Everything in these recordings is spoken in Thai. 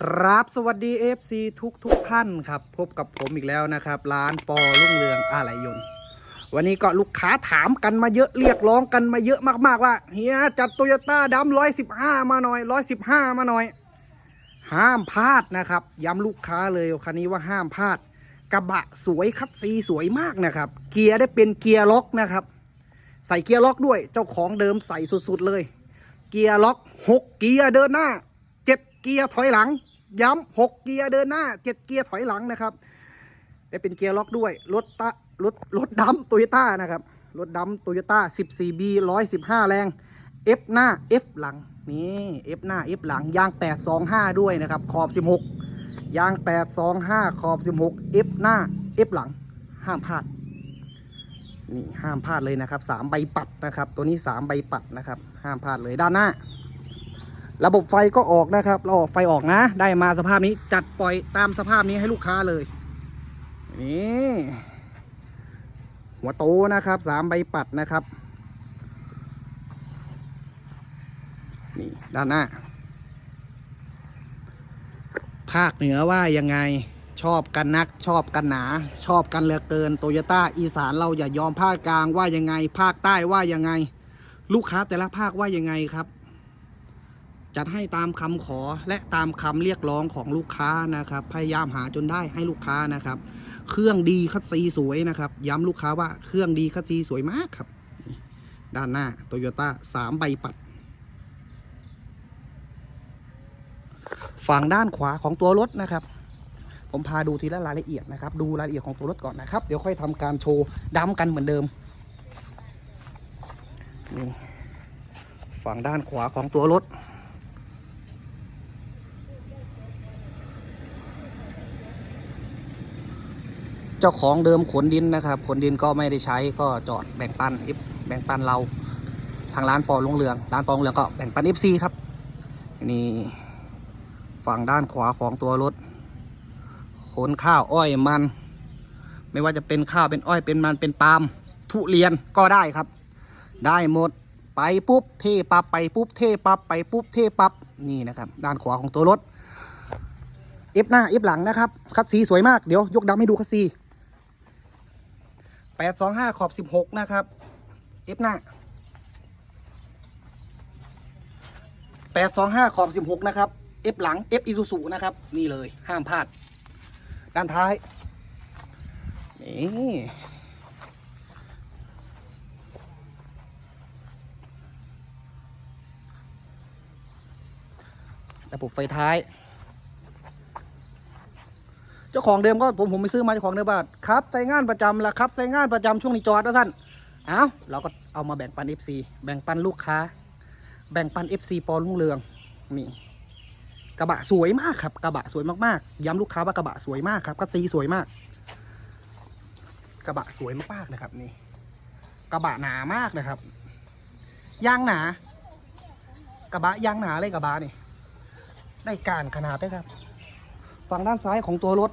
ครับ สวัสดี FC ทุกทุกท่านครับ พบกับผมอีกแล้วนะครับ ร้านปอรุ่งเรืองอะไรยนต์ วันนี้ก็ลูกค้าถามกันมาเยอะเรียกร้องกันมาเยอะมากๆว่าเฮียจัดโตโยต้าดำร้อยสิบห้ามาหน่อยร้อยสิบห้ามาหน่อย ห้ามพลาดนะครับ ย้ำลูกค้าเลยคันนี้ว่าห้ามพลาด กระบะสวยคัดซีสวยมากนะครับ เกียร์ได้เป็นเกียร์ล็อกนะครับ ใส่เกียร์ล็อกด้วยเจ้าของเดิมใส่สุดๆเลย เกียร์ล็อกหกเกียร์เดินหน้าเจ็ดเกียร์ถอยหลัง ย้ำหกเกียร์เดินหน้าเจ็ดเกียร์ถอยหลังนะครับได้เป็นเกียร์ล็อกด้วย รถตะรถรถดำโตโยต้านะครับ รถดำโตโยต้า 14B 115 แรง F หน้า F หลัง นี่ F หน้า F หลัง ยาง 825 ด้วยนะครับ ขอบ 16 ยาง 825 ขอบ 16 F หน้า F หลัง ห้ามพลาด นี่ห้ามพลาดเลยนะครับสามใบปัดนะครับ ตัวนี้สามใบปัดนะครับ ห้ามพลาดเลยด้านหน้า ระบบไฟก็ออกนะครับ เราออกไฟออกนะ ได้มาสภาพนี้จัดปล่อยตามสภาพนี้ให้ลูกค้าเลย นี่หัวโตนะครับสามใบปัดนะครับ นี่ด้านหน้า ภาคเหนือว่ายังไงชอบกันนักชอบกันหนา ชอบกันเหลือเกินโตโยต้าอีสานเราอย่ายอมภาคกลางว่ายังไง ภาคใต้ว่ายังไง ลูกค้าแต่ละภาคว่ายังไงครับ จัดให้ตามคำขอและตามคำเรียกร้องของลูกค้านะครับ พยายามหาจนได้ให้ลูกค้านะครับ เครื่องดีคัดซีสวยนะครับ ย้ำลูกค้าว่าเครื่องดีคัดซีสวยมากครับ ด้านหน้าโตโยต้าสามใบปัด ฝั่งด้านขวาของตัวรถนะครับ ผมพาดูทีละรายละเอียดนะครับ ดูรายละเอียดของตัวรถก่อนนะครับ เดี๋ยวค่อยทำการโชว์ดัมกันเหมือนเดิมนี่ฝั่งด้านขวาของตัวรถ เจ้าของเดิมขนดินนะครับ ขนดินก็ไม่ได้ใช้ก็จอดแบ่งปันเอฟแบ่งปันเรา ทางร้านปอลงเรือง ร้านปอลงเรืองก็แบ่งปัน FC ครับ นี่ฝั่งด้านขวาของตัวรถ ขนข้าวอ้อยมัน ไม่ว่าจะเป็นข้าวเป็นอ้อยเป็นมันเป็นปาล์มทุเรียนก็ได้ครับ ได้หมดไปปุ๊บเทปับไปปุ๊บเทปับไปปุ๊บเทปับนี่นะครับ ด้านขวาของตัวรถเอฟหน้าเอฟหลังนะครับคัดสีสวยมากเดี๋ยวยกดำให้ดูคัดสี แปดสองห้าขอบสิบหกนะครับเอฟหน้าแปดสองห้าขอบสิบหกนะครับเอฟหลังเอฟอีซูซูนะครับ นี่เลยห้ามพลาด ด้านท้าย นี่ระบบไฟท้าย เจ้าของเดิมก็ผมผมไปซื้อมาเจ้าของเดิมว่าครับใส่งานประจำละครับใส่งานประจำช่วงนี้จอดแล้วท่านเอาเราก็เอามาแบ่งปัน FC แบ่งปันลูกค้า แบ่งปัน FC ปอลุ่งเรืองนี่กระบะสวยมากครับ กระบะสวยมากๆย้ำลูกค้าว่ากระบะสวยมากครับก็สีสวยมาก กระบะสวยมากๆนะครับนี่กระบะหนามากนะครับยางหนา กระบะยางหนาเลยกระบะนี่ได้การขนาดด้วยครับ ฝั่งด้านซ้ายของตัวรถ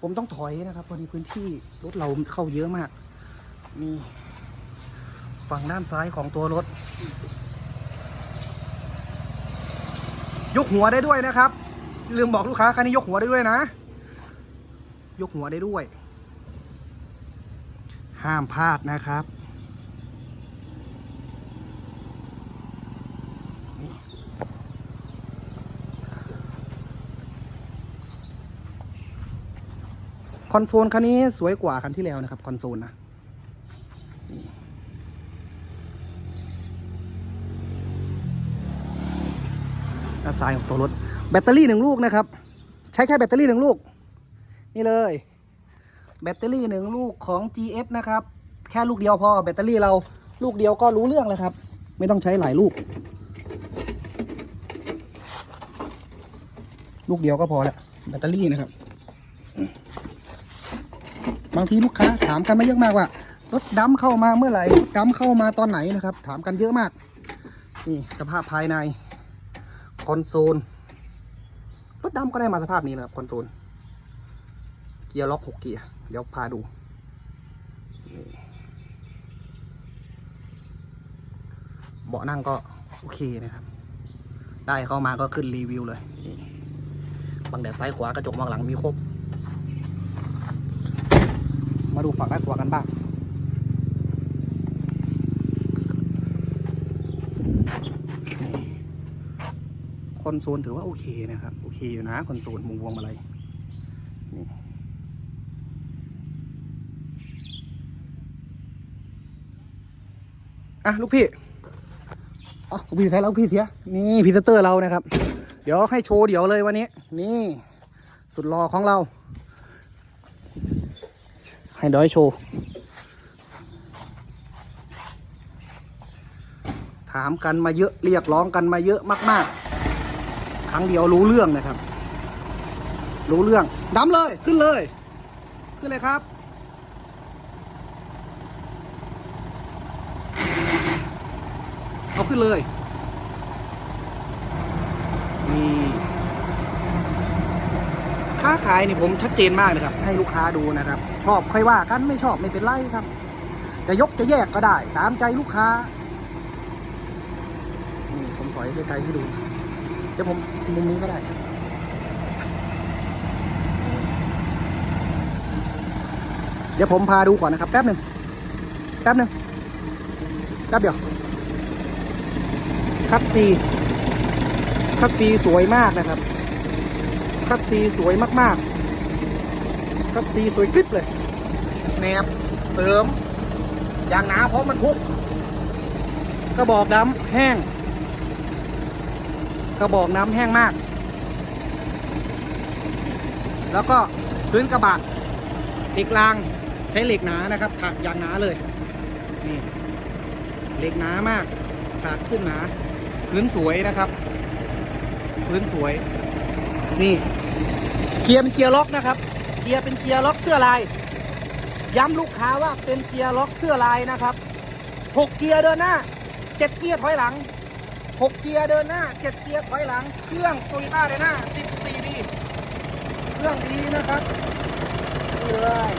ผมต้องถอยนะครับพอดีพื้นที่รถเราเข้าเยอะมากนี่ฝั่งด้านซ้ายของตัวรถ ยกหัวได้ด้วยนะครับ ลืมบอกลูกค้าคันนี้ยกหัวได้ด้วยนะ ยกหัวได้ด้วย ห้ามพลาดนะครับ อนโซลคันนี้สวยกว่าคันที่แล้วนะครับคอนโซลนะนี่ด้านซ้ายของตัวรถ แบตเตอรี่หนึ่งลูกนะครับ ใช้แค่แบตเตอรี่หนึ่งลูก นี่เลย แบตเตอรี่หนึ่งลูกของ GS นะครับ แค่ลูกเดียวพอแบตเตอรี่เราลูกเดียวก็รู้เรื่องเลยครับ ไม่ต้องใช้หลายลูก ลูกเดียวก็พอแล้วแบตเตอรี่นะครับ บางทีลูกค้าถามกันมาเยอะมากว่ารถดำเข้ามาเมื่อไหร่รถดำเข้ามาตอนไหนนะครับ ถามกันเยอะมาก นี่สภาพภายใน คอนโซล รถดำก็ได้มาสภาพนี้นะครับคอนโซล เกียร์ล็อกหกเกียร์ เดี๋ยวพาดูเบาะนั่งก็โอเคนะครับ ได้เข้ามาก็ขึ้นรีวิวเลยบังแดดซ้ายขวากระจกมองหลังมีครบ ดูฝั่งด้านขวกันบ้างคอนโซลถือว่าโอเคนะครับ โอเคอยู่นะคอนโซลมุมวงมาลัยนี่อะลูกพี่อ๋อพี่ใช้แล้วพี่เสียนี่พีเซเตอร์เรานะครับ เดี๋ยวให้โชว์เดี๋ยวเลยวันนี้ นี่ สุดรอของเรา ให้ดี๋ยโชว์ ถามกันมาเยอะเรียกร้องกันมาเยอะมาก ๆ ครั้งเดียวรู้เรื่องนะครับ รู้เรื่องดำเลยขึ้นเลย ขึ้นเลยครับเอาขึ้นเลยนี่ ค้าขายนี่ผมชัดเจนมากนะครับ ให้ลูกค้าดูนะครับ ชอบค่อยว่ากันไม่ชอบไม่เป็นไรครับ จะยกจะแยกก็ได้ ตามใจลูกค้า นี่ผมถอยไกลๆให้ดู เดี๋ยวผมมุมนี้ก็ได้เดี๋ยวผมพาดูก่อนนะครับ แป๊บหนึ่งแป๊บหนึ่งแป๊บเดียวคัดซีคัดซีสวยมากนะครับ คัดซีสวยมากๆ คัดซีสวยกริบเลยแหนบเสริมอย่างหนาเพราะมันทุกกระบอกดำแห้ง กระบอกน้ำแห้งมาก แล้วก็พื้นกระบะเหล็กรางใช้เหล็กหนานะครับถักอย่างหนาเลยนี่เหล็กหนามากถักขึ้นหนาพื้นสวยนะครับ พื้นสวย นี่ เกียร์เป็นเกียร์ล็อกนะครับ เกียร์เป็นเกียร์ล็อกเสื้อลาย ย้ำลูกค้าว่าเป็นเกียร์ล็อกเสื้อลายนะครับหกเกียร์เดินหน้าเจ็ดเกียร์ถอยหลังหกเกียร์เดินหน้าเจ็ดเกียร์ถอยหลัง เครื่องโตโยต้าเดินหน้าสิบสี่ดีเครื่องดีนะครับนี่เลย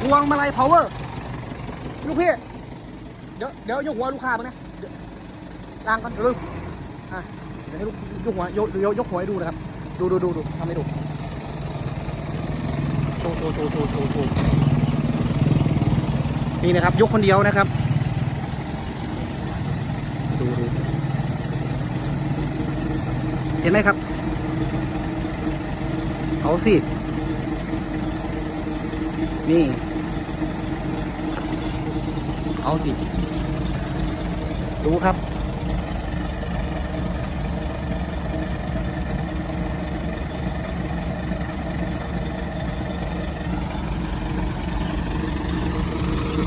พวงมาลัยพาวเวอร์ลูกพี่ เดี๋ยวเดี๋ยวยกหัวลูกค้าไปนะเดี๋ยวล้างก่อนเร็วๆอะเดี๋ยวให้ลูกยกหัวยกยกยกหัวให้ดูนะครับ ดูดูดูดูทำให้ดูโชว์โชว์โชว์โชว์โชว์โชว์นี่นะครับ ยกคนเดียวนะครับ ดูดูเห็นไหมครับ เอาสิ นี่ เอาสิ ดูครับ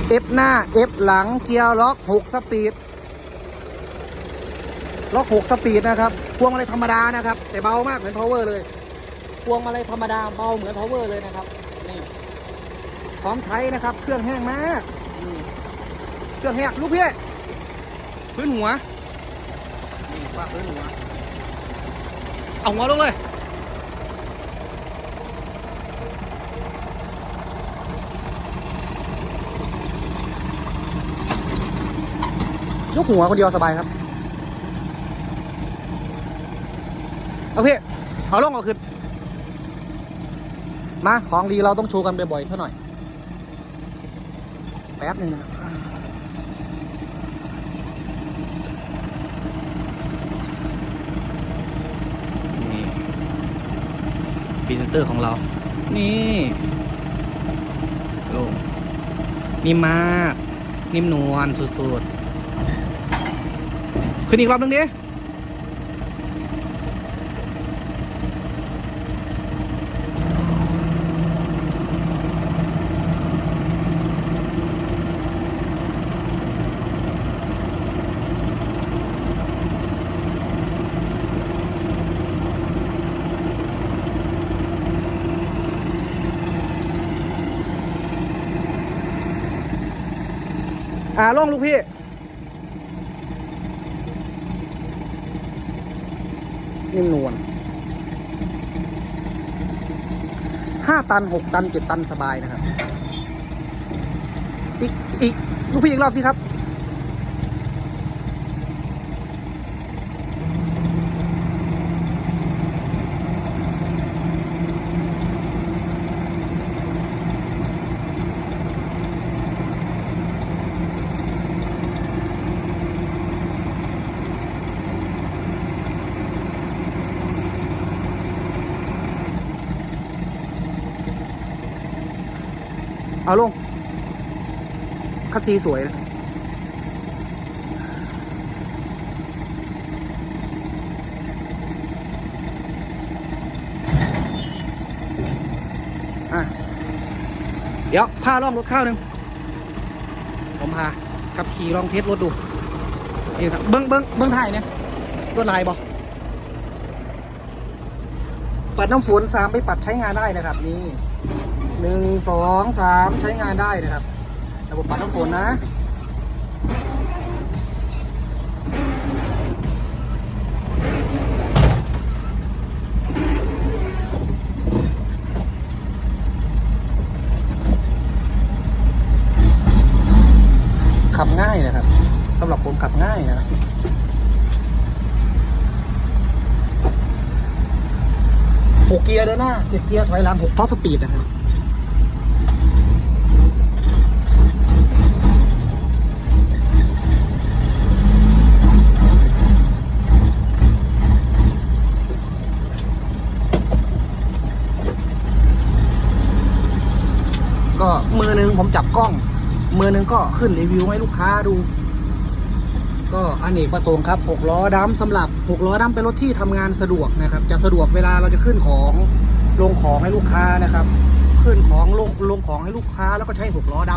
เอฟหน้าเอฟหลังเกียร์ล็อก6สปีด ล็อก6สปีดนะครับ พวงมาลัยธรรมดานะครับ แต่เบามากเหมือน power เลย พวงมาลัยธรรมดาเบาเหมือน power เลยนะครับ นี่ พร้อมใช้นะครับ เครื่องแห้งมาก รื่องแห้งลูกพี่พื้นหัวนี่ว่าพื้นหัว เอาหัวลงเลยยกหัวคนเดียวสบายครับโอเคเอาลงเอาขึ้นมาของดีเราต้องโชว์กันบ่อยๆซะหน่อย แป๊บหนึ่งนะครับนี่พรีเซนเต อร์ของเรา นี่ลงนิ่มมาก นิ่มนวลสุดๆ ขึ้นอีกรอบหนึงดิ อ่าลงลูกพี่ นิ่มนวลห้าตันหกตันเจ็ดตันสบายนะครับ อีก อีก ลูกพี่อีกรอบสิครับ เอาลง คัดซีสวยนะอะเดี๋ยวพาล่องรถข้าวหนึ่งผมพาขับขี่ลองเทสรถดูนี่ครับเบิ้งเบิ้งเบิ้งถ่ายเนี่ยรถลายบอปัดน้ำฝนสามไปปัดใช้งานได้นะครับนี่ หนึ่งสองสามใช้งานได้นะครับ ระบบปัดน้ำฝนนะ ขับง่ายนะครับสำหรับผมขับง่ายนะหกเกียร์เดินหน้าเจ็ดเกียร์ถอยหลังหกท็อปสปีดนะครับ ก็ มือหนึ่งผมจับกล้อง มือหนึ่งก็ขึ้นรีวิวให้ลูกค้าดู ก็อเนกประสงค์ครับ6ล้อดำสำหรับ6ล้อดำเป็นรถที่ทำงานสะดวกนะครับ จะสะดวกเวลาเราจะขึ้นของลงของให้ลูกค้านะครับ ขึ้นของลงลงของให้ลูกค้าแล้วก็ใช้6ล้อด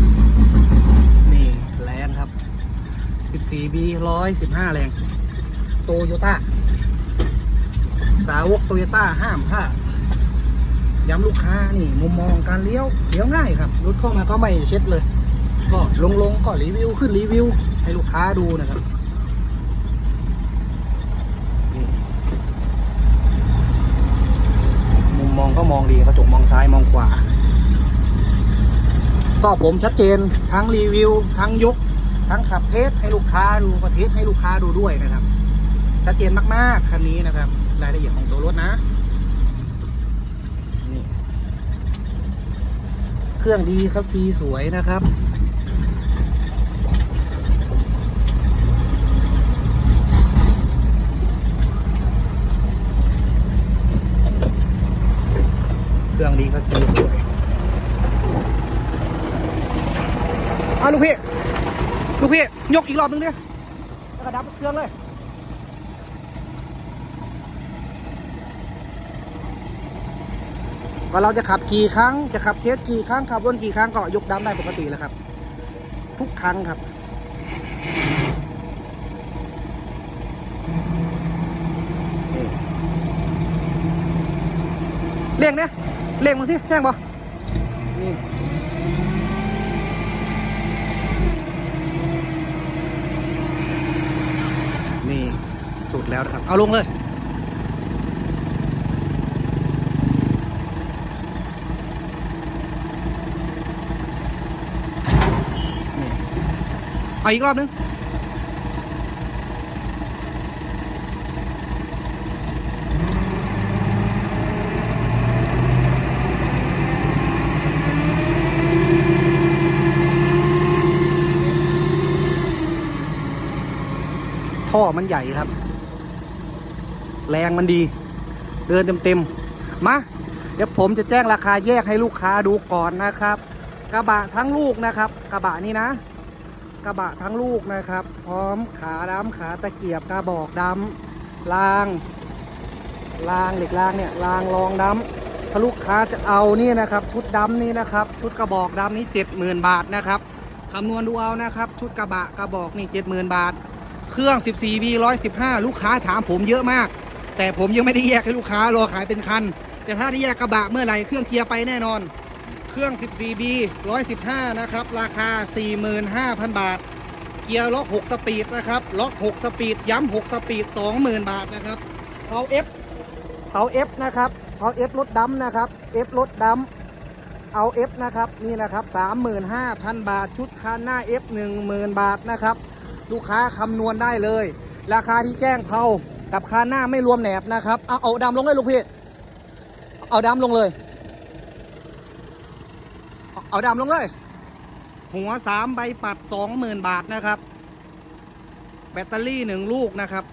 ำนี่แรงครับ 14B 115 แรงโตโยต้าสาวกโตโยต้าห้ามพลาด ย้ำลูกค้านี่มุมมองการเลี้ยวเลี้ยวง่ายครับรถเข้ามาก็ไม่เช็ดเลย ก็ลงลงก็รีวิวขึ้นรีวิว ให้ลูกค้าดูนะครับมุมมองก็มองดีกระจกมองซ้ายมองขวาก็ผมชัดเจนทั้งรีวิว ทั้งยก ทั้งขับเทสให้ลูกค้าดูก็เทสให้ลูกค้าดูด้วยนะครับ ชัดเจนมากๆคันนี้นะครับ รายละเอียดของตัวรถนะ เครื่องดีครับซีสวยนะครับเครื่องดีครับซีสวยอะลูกพี่ ลูกพี่ ยกอีกรอบนึงดิแล้วก็ดับเครื่องเลย ก็เราจะขับกี่ครั้งจะขับเทสกี่ครั้งขับวนกี่ครั้งก็ยกดัมได้ปกติแล้วครับ ทุกครั้งครับเร่งเนี่ยเร่งมึงสิแห้งบ่นี่นี่สุดแล้วนะครับ เอาลงเลย อาอีกรอบนึงท่อมันใหญ่ครับ แรงมันดี เดินเต็มๆ มา เดี๋ยวผมจะแจ้งราคาแยกให้ลูกค้าดูก่อนนะครับ กระบะทั้งลูกนะครับ กระบะนี้นะ กระบะทั้งลูกนะครับ พร้อมขาดำขาตะเกียบกระบอกดำรางรางเหล็กรางเนี่ยรางรองดำถ้าลูกค้าจะเอานี่นะครับ ชุดดำนี่นะครับ ชุดกระบอกดำนี่เจ็ดหมื่นบาทนะครับคำนวณดูเอานะครับ ชุดกระบะกระบอกนี่เจ็ดหมื่นบาท เครื่อง 14V 115 ลูกค้าถามผมเยอะมาก แต่ผมยังไม่ได้แยกให้ลูกค้ารอขายเป็นคัน แต่ถ้าได้แยกกระบะเมื่อไหร่เครื่องเกียร์ไปแน่นอน เครื่อง 14B 115 นะครับ ราคา 45,000 บาท เกียร์ล็อก 6 สปีดนะครับ ล็อก 6 สปีด ย้ำ 6 สปีด 20,000 บาทนะครับเผา F เผา F นะครับเผา F รถดำนะครับ F รถดำเอา F นะครับ นี่นะครับ 35,000 บาท ชุดคันหน้า F 10,000 บาทนะครับ ลูกค้าคำนวณได้เลย ราคาที่แจ้งเผากับคันหน้าไม่รวมแหนบนะครับ เอาเอาดำลงเลยลูกพี่ เอาดำลงเลย เอาดำลงเลย หัวสามใบปัดสองหมื่นบาทนะครับ แบตเตอรี่หนึ่งลูกนะครับ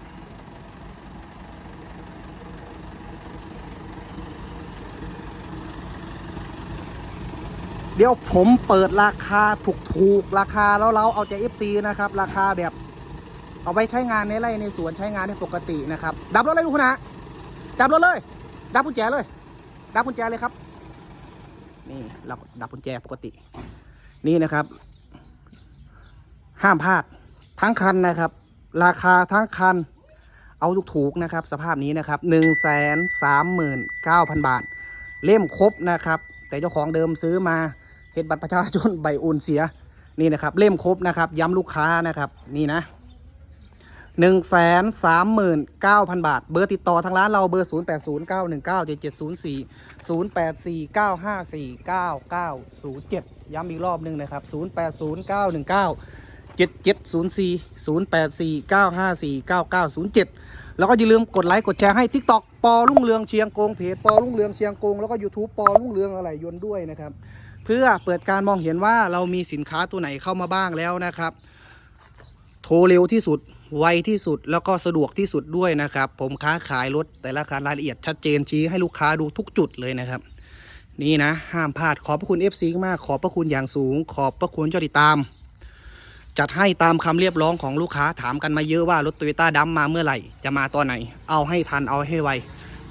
เดี๋ยวผมเปิดราคาถูกๆ ราคาแล้วเราเอาใจ FC นะครับ ราคาแบบเอาไปใช้งานในไร่ในสวนใช้งานได้ปกตินะครับ ดับรถเลยลูกคุณนะดับรถเลย ดับกุญแจเลย ดับกุญแจเลยครับ นี่เราดับกุญแจปกติ นี่นะครับ ห้ามพลาดทั้งคันนะครับ ราคาทั้งคัน เอาถูกๆนะครับ สภาพนี้นะครับหนึ่งแสนสามหมื่นเก้าพันบาท เล่มครบนะครับ แต่เจ้าของเดิมซื้อมาเห็ดบัตรประชาชนใบอุ่นเสียนี่นะครับ เล่มครบนะครับ ย้ำลูกค้านะครับ นี่นะ หนึ่งแสนสามหมื่นเก้าพันบาท เบอร์ติดต่อทางร้านเราเบอร์ศูนย์แปดศูนย์เก้าหนึ่งเก้าเจ็ดเจ็ดศูนย์สี่ศูนย์แปดสี่เก้าห้าสี่เก้าเก้าศูนย์เจ็ดย้ำอีกรอบหนึ่งนะครับศูนย์แปดศูนย์เก้าหนึ่งเก้าเจ็ดเจ็ดศูนย์สี่ศูนย์แปดสี่เก้าห้าสี่เก้าเก้าศูนย์เจ็ดแล้วก็อย่าลืมกดไลค์กดแชร์ให้ TikTok ปอรุ่งเรืองเชียงกงเพจปอรุ่งเรืองเชียงกงแล้วก็ YouTube ปอรุ่งเรืองอะไรยนด้วยนะครับ เพื่อเปิดการมองเห็นว่าเรามีสินค้าตัวไหนเข้ามาบ้างแล้วนะครับ โทรเร็วที่สุด ไวที่สุดแล้วก็สะดวกที่สุดด้วยนะครับ ผมค้าขายรถแต่ละการรายละเอียดชัดเจนชี้ให้ลูกค้าดูทุกจุดเลยนะครับ นี่นะ ห้ามพลาดขอบพระคุณ FC มากขอบพระคุณอย่างสูง ขอบพระคุณเจ้าติดตาม จัดให้ตามคำเรียบร้องของลูกค้าถามกันมาเยอะว่ารถโตโยต้าดัมมาเมื่อไหร่ จะมาตอนไหน เอาให้ทันเอาให้ไว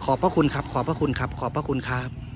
ขอบพระคุณครับ ขอบพระคุณครับ ขอบพระคุณครับ